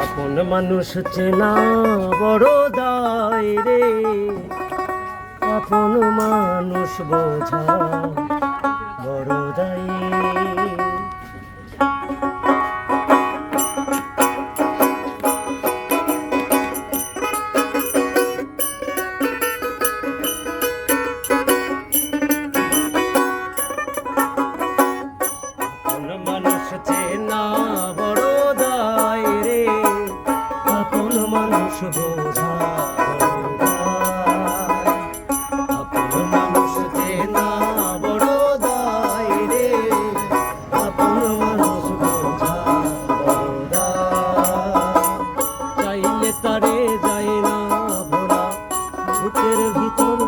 আপন মানুষ চেনা বড় দায় রে। আপন মানুষ বোঝা আপন মানুষ বোঝা রে আপন তারে যায় না ভোলা বুকের ভিতর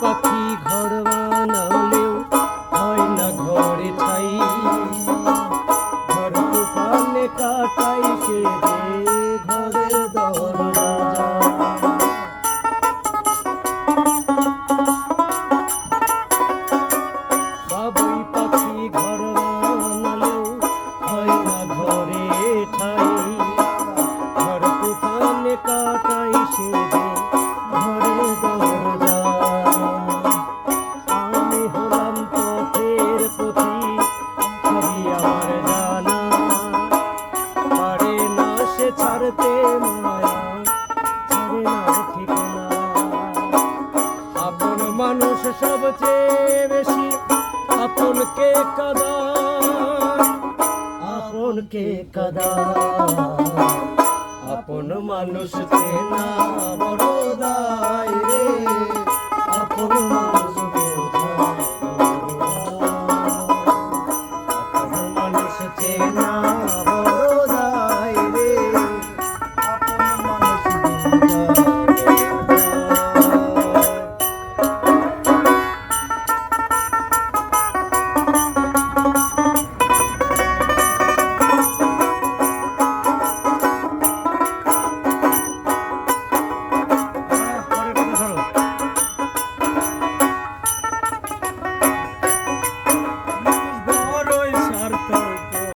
পাখি ঘর বানালেও কে কাদা? আপন কে কাদা? আপন মানুষ চেনা বড় দায় রে? আপন মানুষ চেনা